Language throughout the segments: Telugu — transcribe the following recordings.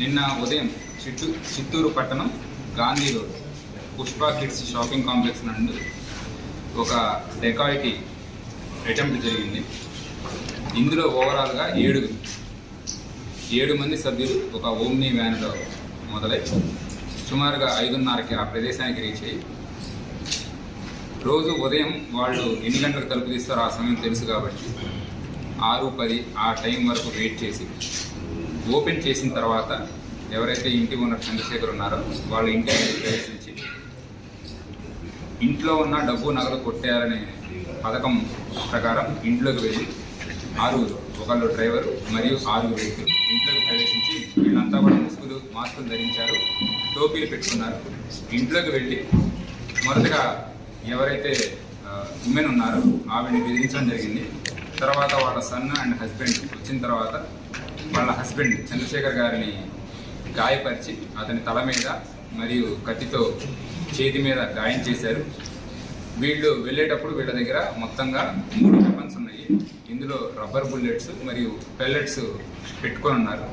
నిన్న ఉదయం చిత్తూ చిత్తూరు పట్టణం Gandhi road Pushpa kids shopping complex నుండి ఒక డెకాయిటీ అటెంప్ట్ జరిగింది. ఇందులో ఓవరాల్గా ఏడుగురు ఏడు మంది సభ్యులు ఒక ఓమ్నీ వ్యాన్లో మొదలై సుమారుగా ఐదున్నరకి ఆ ప్రదేశానికి రీచ్ అయ్యి రోజు ఉదయం వాళ్ళు ఎన్ని గంటలకు తలుపు తీస్తారో ఆ సమయం తెలుసు కాబట్టి ఆరు పది ఆ టైం వరకు వెయిట్ చేసి ఓపెన్ చేసిన తర్వాత ఎవరైతే ఇంటి ఓనర్ చంద్రశేఖర్ ఉన్నారో వాళ్ళ ఇంటి ప్రవేశించి ఇంట్లో ఉన్న డబ్బు నగదు కొట్టేయాలనే పథకం ప్రకారం ఇంట్లోకి వెళ్ళి ఆరుగురు ఒకళ్ళు డ్రైవరు మరియు ఆరుగురు వ్యక్తులు ఇంట్లోకి ప్రవేశించి వీళ్ళంతా కూడా ముసుగులు మాస్కులు ధరించారు టోపీలు పెట్టుకున్నారు. ఇంట్లోకి వెళ్ళి మొదటగా ఎవరైతే ఉమెన్ ఉన్నారో ఆవిడని బెదిరించడం జరిగింది. తర్వాత వాళ్ళ సన్ అండ్ హస్బెండ్ వచ్చిన తర్వాత వాళ్ళ హస్బెండ్ చంద్రశేఖర్ గారిని గాయపరిచి అతని తల మీద మరియు కత్తితో చేతి మీద గాయం చేశారు. వీళ్ళు వెళ్ళేటప్పుడు వీళ్ళ దగ్గర మొత్తంగా మూడు వెపన్స్ ఉన్నాయి. ఇందులో రబ్బర్ బుల్లెట్స్ మరియు పెల్లెట్స్ పెట్టుకొని ఉన్నారు.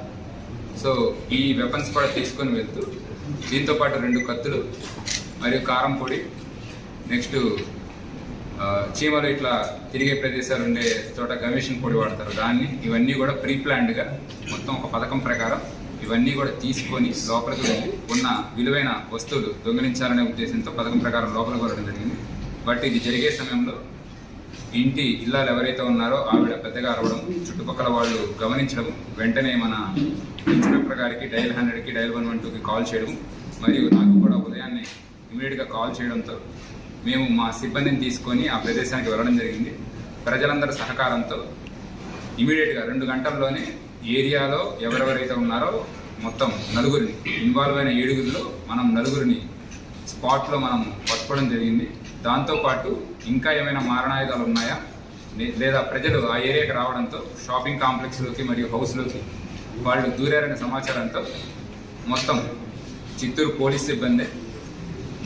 సో ఈ వెపన్స్ కూడా తీసుకొని వెళ్తూ దీంతో పాటు రెండు కత్తులు మరియు కారం పొడి నెక్స్ట్ చీమలు ఇట్లా తిరిగే ప్రదేశాలు ఉండే చోట గమేషన్ పొడి వాడతారు. దాన్ని ఇవన్నీ కూడా ప్రీ ప్లాన్డ్గా మొత్తం ఒక పథకం ప్రకారం ఇవన్నీ కూడా తీసుకొని లోపలికి వెళ్ళి ఉన్న విలువైన వస్తువులు దొంగిలించాలనే ఉద్దేశంతో పథకం ప్రకారం లోపలికి వెళ్ళడం జరిగింది. బట్ ఇది జరిగే సమయంలో ఇంటి ఇల్లాలు ఎవరైతే ఉన్నారో ఆవిడ పెద్దగా అరవడం చుట్టుపక్కల వాళ్ళు గమనించడం వెంటనే మన ఇన్స్పెక్టర్ గారికి డైల్ హండ్రెడ్కి డైల్ వన్ వన్ టూకి కాల్ చేయడం మరియు నాకు కూడా ఉదయాన్నే ఇమీడియట్గా కాల్ చేయడంతో మేము మా సిబ్బందిని తీసుకొని ఆ ప్రదేశానికి వెళ్ళడం జరిగింది. ప్రజలందరి సహకారంతో ఇమీడియట్గా రెండు గంటల్లోనే ఏరియాలో ఎవరెవరైతే ఉన్నారో మొత్తం నలుగురిని ఇన్వాల్వ్ అయిన ఏడుగురిలో మనం నలుగురిని స్పాట్లో మనం పట్టుకోవడం జరిగింది. దాంతోపాటు ఇంకా ఏమైనా మారణాయుధాలు ఉన్నాయా? లే- లేదా ప్రజలు ఆ ఏరియాకి రావడంతో షాపింగ్ కాంప్లెక్స్లోకి మరియు హౌస్లోకి వాళ్ళు దూరారనే సమాచారంతో మొత్తం చిత్తూరు పోలీస్ సిబ్బంది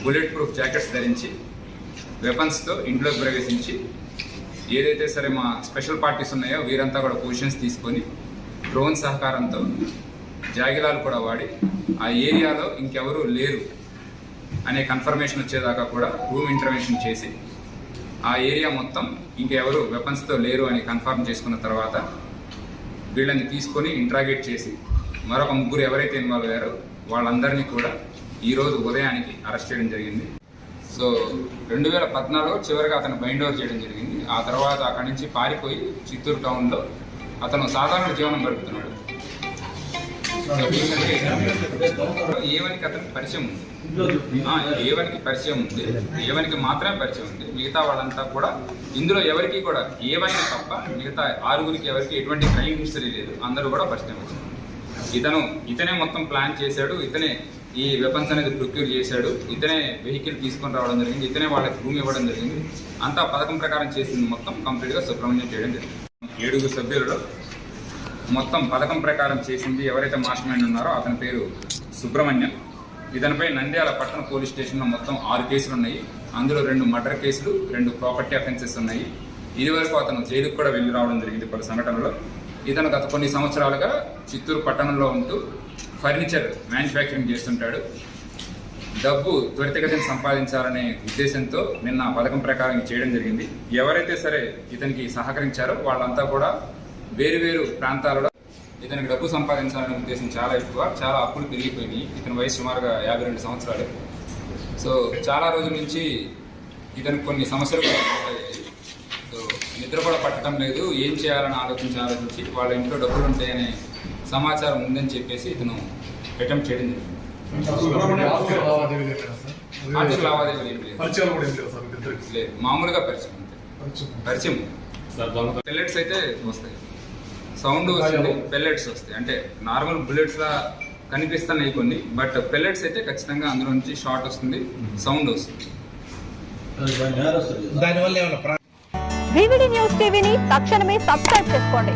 బుల్లెట్ ప్రూఫ్ జాకెట్స్ ధరించి వెపన్స్తో ఇంట్లోకి ప్రవేశించి ఏదైతే సరే మా స్పెషల్ పార్టీస్ ఉన్నాయో వీరంతా కూడా పొజిషన్స్ తీసుకొని డ్రోన్ సహకారంతో జాగిలాలు కూడా వాడి ఆ ఏరియాలో ఇంకెవరూ లేరు అనే కన్ఫర్మేషన్ వచ్చేదాకా కూడా రూమ్ ఇంటర్వెన్షన్ చేసి ఆ ఏరియా మొత్తం ఇంకెవరు వెపన్స్తో లేరు అని కన్ఫర్మ్ చేసుకున్న తర్వాత వీళ్ళని తీసుకొని ఇంట్రాగేట్ చేసి మరొక ముగ్గురు ఎవరైతే ఇన్వాల్వ్ అయ్యారో వాళ్ళందరినీ కూడా ఈరోజు ఉదయానికి అరెస్ట్ చేయడం జరిగింది. సో రెండు వేల పద్నాలుగులో చివరిగా అతను బైండ్ ఓవర్ చేయడం జరిగింది. ఆ తర్వాత అక్కడి నుంచి పారిపోయి చిత్తూరు టౌన్లో అతను సాధారణ జీవనం గడుపుతున్నాడు. ఏవనికి అతనికి పరిచయం ఉంది? ఏవనికి పరిచయం ఉంది? ఏవనికి మాత్రమే పరిచయం ఉంది. మిగతా వాళ్ళంతా కూడా ఇందులో ఎవరికి కూడా ఏవైనా తప్ప మిగతా ఆరుగురికి ఎవరికి ఎటువంటి క్రైమ్ హిస్టరీ లేదు. అందరూ కూడా పరిచయం వచ్చింది ఇతను ఇతనే మొత్తం ప్లాన్ చేశాడు. ఇతనే ఈ వెపన్స్ అనేది ప్రొక్యూర్ చేశాడు. ఇతనే వెహికల్ తీసుకొని రావడం జరిగింది. ఇతనే వాళ్ళకి రూమ్ ఇవ్వడం జరిగింది. అంతా పథకం ప్రకారం చేసింది. మొత్తం కంప్లీట్గా సుబ్రహ్మణ్యం చేయడం జరిగింది. ఏడుగురు సభ్యులలో మొత్తం పథకం ప్రకారం చేసింది ఎవరైతే మాస్టర్ మైండ్ ఉన్నారో అతని పేరు సుబ్రహ్మణ్యం. ఇతనిపై నంద్యాల పట్టణ పోలీస్ స్టేషన్లో మొత్తం ఆరు కేసులు ఉన్నాయి. అందులో రెండు మర్డర్ కేసులు రెండు ప్రాపర్టీ అఫెన్సెస్ ఉన్నాయి. ఇది వరకు అతను జైలుకు కూడా వెళ్ళి రావడం జరిగింది పలు సంఘటనలో ఇతను గత కొన్ని సంవత్సరాలుగా చిత్తూరు పట్టణంలో ఉంటూ ఫర్నిచర్ మ్యానుఫ్యాక్చరింగ్ చేస్తుంటాడు. డబ్బు త్వరితగతిని సంపాదించాలనే ఉద్దేశంతో నిన్న పథకం ప్రకారం చేయడం జరిగింది. ఎవరైతే సరే ఇతనికి సహకరించారో వాళ్ళంతా కూడా వేరు వేరు ప్రాంతాలలో ఇతనికి డబ్బు సంపాదించాలనే ఉద్దేశం చాలా ఎక్కువ చాలా అప్పులు పెరిగిపోయినాయి. ఇతని వయసు సుమారుగా యాభై రెండు సంవత్సరాలు. సో చాలా రోజుల నుంచి ఇతనికి కొన్ని సమస్యలు సో నిద్ర కూడా పట్టడం లేదు. ఏం చేయాలని ఆలోచించి ఆలోచించి వాళ్ళ ఇంట్లో డబ్బులు ఉంటాయనే సమాచారం ఉందని చెప్పేసి ఇతను అటెంప్ట్ చేయడం జరిగింది. ఆర్థిక లావాదేవీలు లేదు. మామూలుగా పరిచయం అంతే. పరిచయం. పెల్లెట్స్ అయితే వస్తాయి. సౌండ్ వస్తుంది పెల్లెట్స్ వస్తాయి. అంటే నార్మల్ బుల్లెట్స్ లా కనిపిస్తున్నాయి కొన్ని బట్ పెల్లెట్స్ అయితే ఖచ్చితంగా అందులో నుంచి షార్ట్ వస్తుంది సౌండ్ వస్తుంది. దానివల్ల న్యూస్ టీవీని తక్షణమే సబ్స్క్రైబ్ చేసుకోండి.